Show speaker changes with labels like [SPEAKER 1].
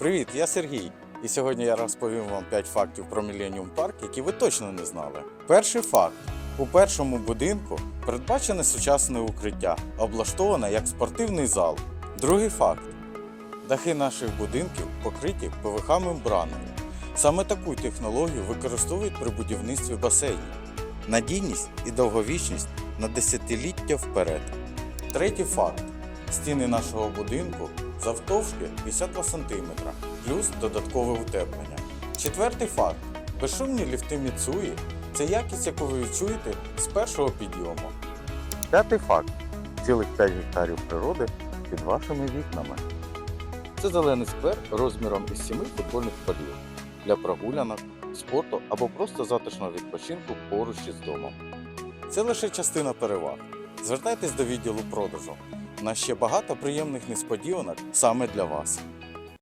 [SPEAKER 1] Привіт, я Сергій. І сьогодні я розповім вам 5 фактів про Millennium Park, які ви точно не знали. Перший факт: у першому будинку передбачене сучасне укриття, облаштоване як спортивний зал. Другий факт: дахи наших будинків покриті ПВХ мембраною. Саме таку технологію використовують при будівництві басейнів. Надійність і довговічність на десятиліття вперед. Третій факт: стіни нашого будинку завтовшки 52 см, плюс додаткове утеплення. Четвертий факт: безшумні ліфти Міцуї це якість, яку ви відчуєте з першого підйому. П'ятий факт: цілих 5 гектарів природи під вашими вікнами. Це зелений сквер розміром із 7 футбольних полів для прогулянок, спорту або просто затишного відпочинку поруч із домом. Це лише частина переваг. Звертайтесь до відділу продажу. У нас ще багато приємних несподіванок саме для вас.